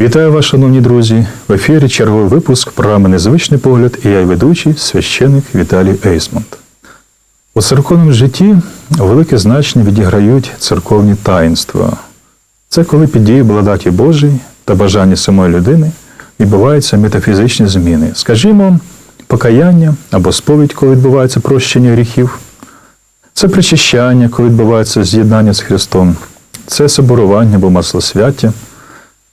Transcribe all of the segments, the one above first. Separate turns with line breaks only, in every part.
Вітаю вас, шановні друзі! В ефірі черговий випуск програми Незвичний погляд і я ведучий священик Віталій Ейсмонт. У церковному житті велике значення відіграють церковні таїнства. Це коли під дією благодаті Божій та бажання самої людини відбуваються метафізичні зміни. Скажімо, покаяння або сповідь, коли відбувається прощення гріхів. Це причащання, коли відбувається з'єднання з Христом. Це соборування або маслосвяття,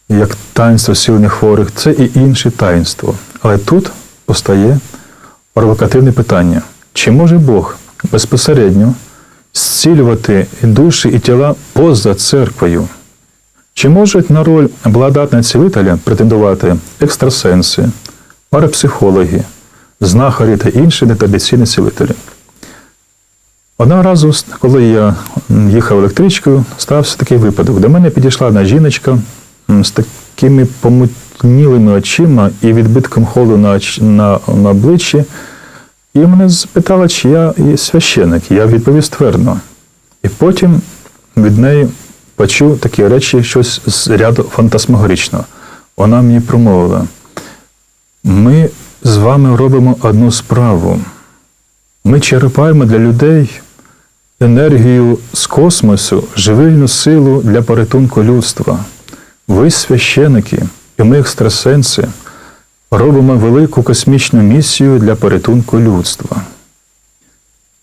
як таїнство сильних хворих, це і інше таїнство. Але тут постає провокативне питання: чи може Бог безпосередньо зцілювати душі і тіла поза церквою? Чи можуть на роль благодатного цілителя претендувати екстрасенси, парапсихологи, знахарі та інші нетрадиційні цілителі? Одного разу, коли я їхав електричкою, стався такий випадок. До мене підійшла одна жіночка з такими помутнілими очима і відбитком холоду на, на, на обличчі. І мене запитала, чи я священик. Я відповів ствердно. І потім від неї почув такі речі, щось з ряду фантасмагоричного. Вона мені промовила: ми з вами робимо одну справу. Ми черпаємо для людей енергію з космосу, живильну силу для порятунку людства. Ви, священики, і ми, екстрасенси, робимо велику космічну місію для порятунку людства.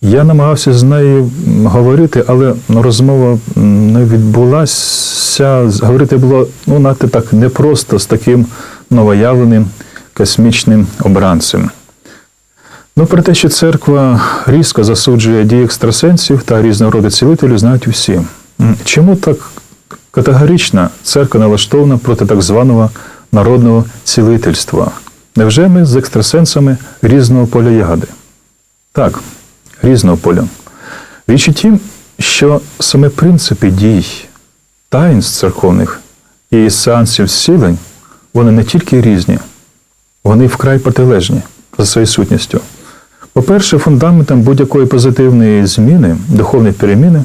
Я намагався з нею говорити, але розмова не відбулася. Говорити було ну, надто так непросто з таким новоявленим космічним обранцем. Ну, про те, що церква різко засуджує дії екстрасенсів та різного роду цілителів, знають усі. Чому так категорично церква налаштована проти так званого народного цілительства? Невже ми з екстрасенсами різного поля ягоди? Так, різного поля. Річ у тім, що саме принципи дій таїнств церковних і сеансів зцілень, вони не тільки різні, вони вкрай протилежні за своєю сутністю. По-перше, фундаментом будь-якої позитивної зміни, духовної переміни,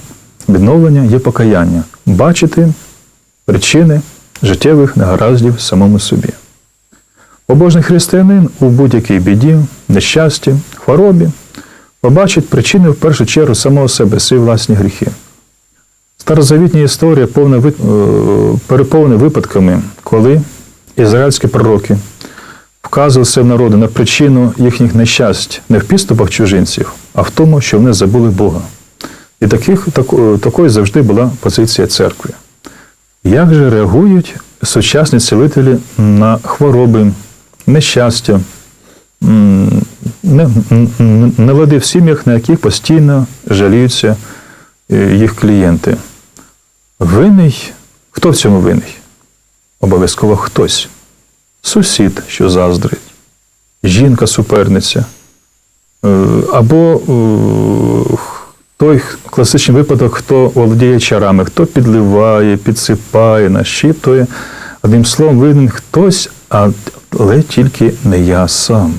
відновлення є покаяння, бачити причини життєвих негараздів самому собі. Побожний християнин у будь-якій біді, нещасті, хворобі побачить причини в першу чергу самого себе, свої власні гріхи. Старозавітня історія повна, е, переповнена випадками, коли ізраїльські пророки вказували своїм народу на причину їхніх нещасть не в підступах чужинців, а в тому, що вони забули Бога. І таких, так, е, такою завжди була позиція церкви. Як же реагують сучасні цілителі на хвороби, нещастя, нелади в сім'ях, на яких постійно жаліються е, їх клієнти? Винний? Хто в цьому винний? Обов'язково хтось. Сусід, що заздрить, жінка суперниця, е, або е, той класичний випадок, хто володіє чарами, хто підливає, підсипає, нашіптує. Одним словом, винен хтось, але тільки не я сам.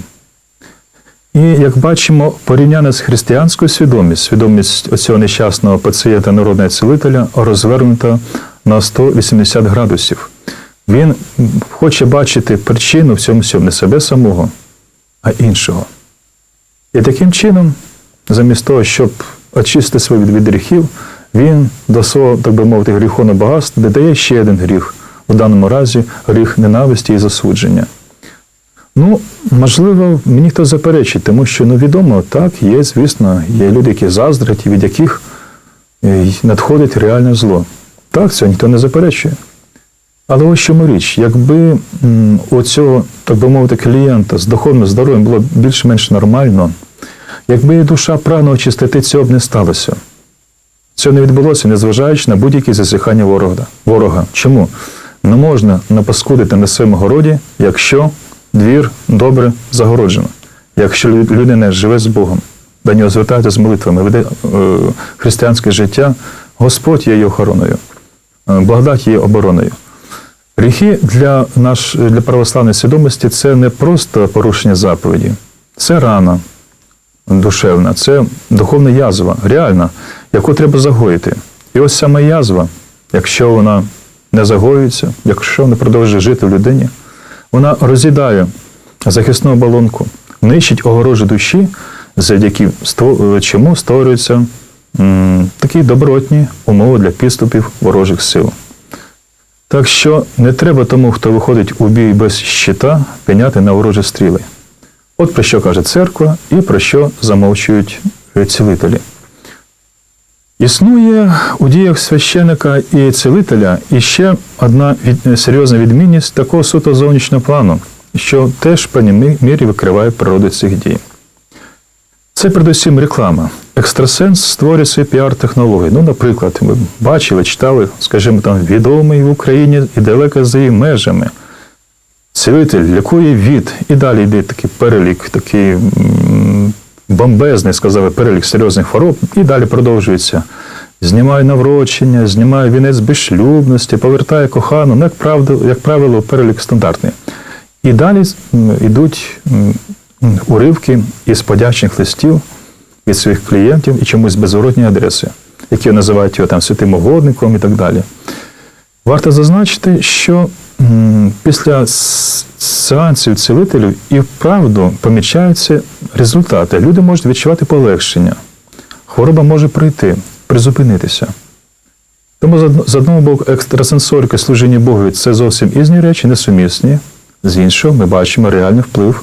І як бачимо, порівняно з християнською свідомістю, свідомість оцього нещасного пацієнта народного цілителя розвернута на 180 градусів. Він хоче бачити причину в цьому всьому не себе самого, а іншого. І таким чином, замість того, щоб очистити себе від, від гріхів, він до свого, так би мовити, гріховного багатства додає ще один гріх, у даному разі гріх ненависті і засудження. Ну, можливо, мені хто заперечить, тому що ну, відомо, так, є, звісно, є люди, які заздрять, від яких е, надходить реальне зло. Так, це ніхто не заперечує. Але ось чому річ, якби у цього, так би мовити, клієнта з духовним здоров'ям було більш-менш нормально, якби душа прагнула очистити, цього б не сталося. Цього не відбулося, незважаючи на будь-які засихання ворога. ворога. Чому? Не можна напаскудити на своєму городі, якщо двір добре загороджено, якщо людина живе з Богом, до нього звертається з молитвами, веде е, християнське життя, Господь є її охороною, е, благодать є обороною. Гріхи для, наш, для православної свідомості це не просто порушення заповіді, це рана душевна, це духовна язва, реальна, яку треба загоїти. І ось саме язва, якщо вона не загоюється, якщо не продовжує жити в людині. Вона роз'їдає захисну оболонку, нищить огорожі душі, завдяки чому створюються такі добротні умови для підступів ворожих сил. Так що не треба тому, хто виходить у бій без щита, пеняти на ворожі стріли. От про що каже церква і про що замовчують е, цілителі. Існує у діях священика і цілителя іще одна від, серйозна відмінність такого суто зовнішнього плану, що теж в певній мірі викриває природу цих дій. Це передусім реклама. Екстрасенс створює свої піар-технології. Ну, наприклад, ви бачили, читали, скажімо, там відомий в Україні і далеко за її межами. Цілитель лікує від, і далі йде такий перелік, такий бомбезний, сказав, перелік серйозних хвороб, і далі продовжується. Знімає наврочення, знімає вінець безшлюбності, повертає кохану, ну, як, правило, як правило, перелік стандартний. І далі йдуть уривки із подячних листів від своїх клієнтів і чомусь безворотні адреси, які називають його там святим угодником і так далі. Варто зазначити, що після сеансів цілителів і вправду помічаються результати. Люди можуть відчувати полегшення. Хвороба може пройти, призупинитися. Тому з одного боку, екстрасенсорика служіння Богу це зовсім різні речі, несумісні. З іншого, ми бачимо реальний вплив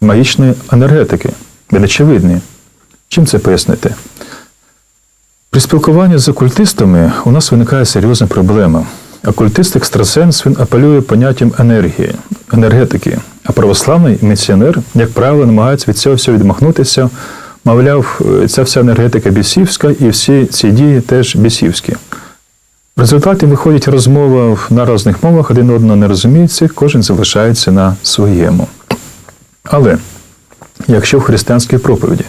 магічної енергетики. Він очевидний. Чим це пояснити? При спілкуванні з окультистами у нас виникає серйозна проблема. Окультист екстрасенс він апелює поняттям енергії, енергетики, а православний місіонер, як правило, намагається від цього всього відмахнутися. Мовляв, е, ця вся енергетика бісівська і всі ці дії теж бісівські. В результаті виходить розмова на різних мовах, один одного не розуміється, кожен залишається на своєму. Але якщо в християнській проповіді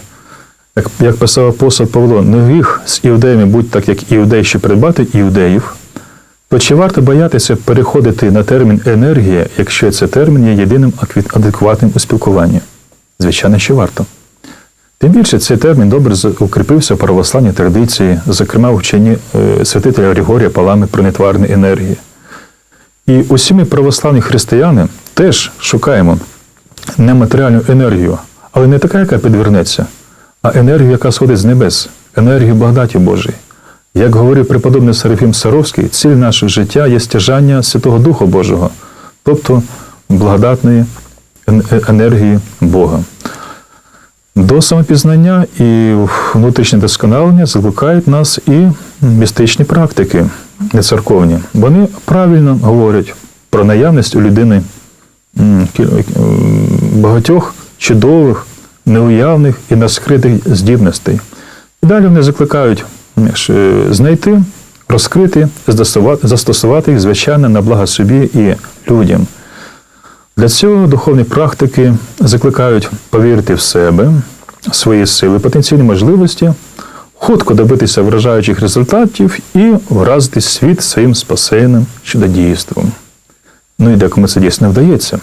як, як писав апостол Павло, не гріх з іудеями будь так, як іудей, що придбати іудеїв, то чи варто боятися переходити на термін енергія, якщо цей термін є єдиним адекватним у спілкуванні? Звичайно, що варто. Тим більше цей термін добре укріпився в православній традиції, зокрема в вченні е, святителя Григорія Палами про нетварні енергії. І усі ми православні християни теж шукаємо нематеріальну енергію, але не така, яка підвернеться, а енергію, яка сходить з небес, енергію благодаті Божої. Як говорив преподобний Серафім Саровський, ціль нашого життя є стяжання Святого Духа Божого, тобто благодатної е- енергії Бога. До самопізнання і внутрішнє досконалення закликають нас і містичні практики нецерковні. Вони правильно говорять про наявність у людини м, багатьох чудових, неуявних і наскритих здібностей. І далі вони закликають е, знайти, розкрити, застосувати, їх, звичайно, на благо собі і людям. Для цього духовні практики закликають повірити в себе, свої сили, потенційні можливості, хутко добитися вражаючих результатів і вразити світ своїм спасенним чудодійством. Ну і декому це дійсно вдається.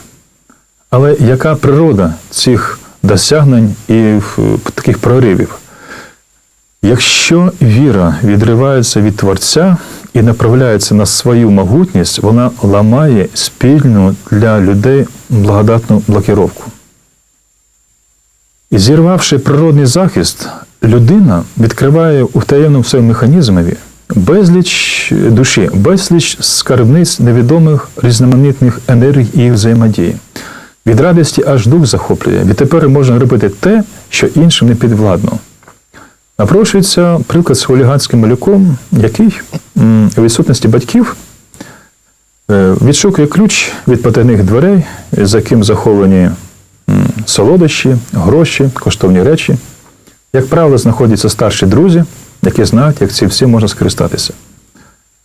Але яка природа цих досягнень і е, таких проривів? Якщо віра відривається від Творця і направляється на свою могутність, вона ламає спільну для людей благодатну блокіровку. І зірвавши природний захист, людина відкриває у таємному своєму механізмові безліч душі, безліч скарбниць невідомих різноманітних енергій і їх взаємодії. Від радості аж дух захоплює. Відтепер можна робити те, що іншим не підвладно. Напрошується приклад з хуліганським малюком, який у відсутності батьків е, відшукує ключ від потайних дверей, за яким заховані солодощі, гроші, коштовні речі. Як правило, знаходяться старші друзі, які знають, як цим всім можна скористатися.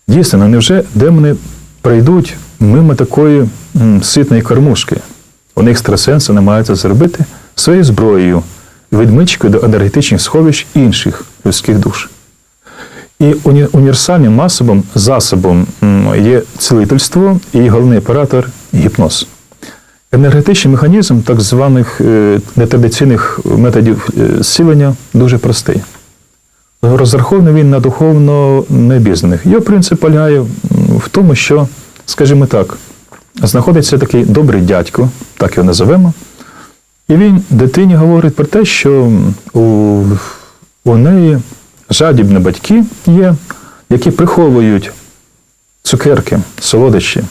Дійсно, ну невже демони прийдуть мимо такої ситної кормушки? Вони екстрасенси намагаються зробити своєю зброєю, відмичкою до енергетичних сховищ інших людських душ. І уні- універсальним масовим засобом є цілительство і головний оператор гіпноз. Енергетичний механізм так званих е, нетрадиційних методів е, зцілення дуже простий. Розрахований він на духовно необізнаних. Його принцип полягає в тому, що, скажімо так, знаходиться такий добрий дядько, так його називемо, і він дитині говорить про те, що у, у неї жадібні батьки є, які приховують цукерки, солодощі.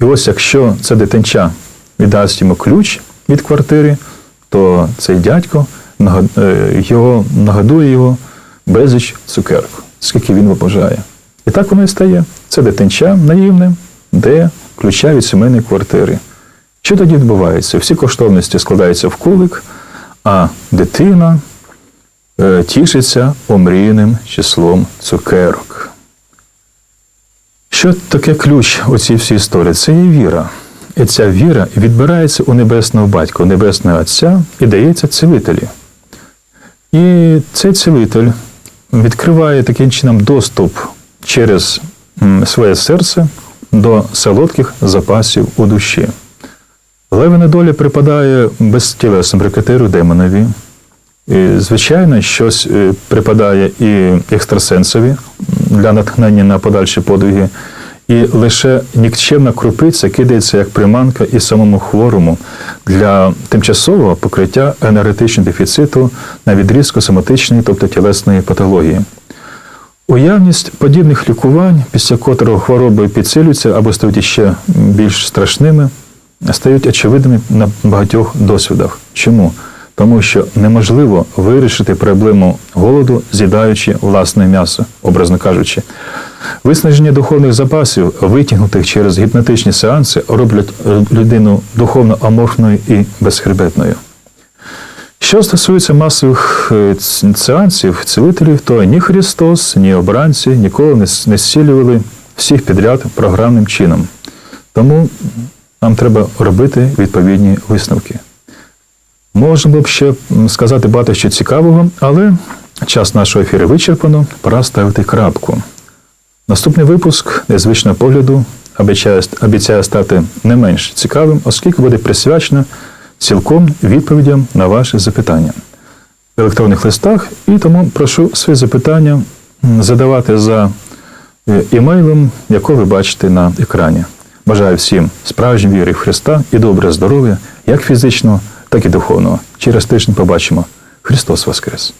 І ось якщо це дитинча віддасть йому ключ від квартири, то цей дядько е, його нагадує його безліч цукерок, скільки він побажає. І так воно і стає. Це дитинча наївне, де ключа від сімейної квартири. Що тоді відбувається? Всі коштовності складаються в кулик, а дитина е, тішиться омріяним числом цукерок. Що таке ключ у цій всій історії? Це є віра. І ця віра відбирається у небесного батька, у небесного Отця і дається цілителі. І цей цілитель відкриває таким чином доступ через своє серце до солодких запасів у душі. Левина доля припадає безтілесному рекетеру демонові. І, звичайно, щось е, припадає і екстрасенсові для натхнення на подальші подвиги. І лише нікчемна крупиця кидається як приманка і самому хворому для тимчасового покриття енергетичного дефіциту на відрізку соматичної, тобто тілесної патології. Уявність подібних лікувань, після котрого хвороби підсилюються або стають іще більш страшними, стають очевидними на багатьох досвідах. Чому? Тому що неможливо вирішити проблему голоду, з'їдаючи власне м'ясо, образно кажучи. Виснаження духовних запасів, витягнутих через гіпнотичні сеанси, роблять людину духовно аморфною і безхребетною. Що стосується масових е, сеансів, цілителів, то ні Христос, ні обранці ніколи не зцілювали всіх підряд програмним чином. Тому нам треба робити відповідні висновки. Було б ще сказати багато що цікавого, але час нашого ефіру вичерпано, пора ставити крапку. Наступний випуск незвичного погляду обіцяє, обіцяє стати не менш цікавим, оскільки буде присвячено цілком відповідям на ваші запитання в електронних листах. І тому прошу свої запитання задавати за е, імейлом, якого ви бачите на екрані. Бажаю всім справжньої віри в Христа і добре здоров'я, як фізичного, так і духовного. Через тиждень побачимо. Христос Воскрес!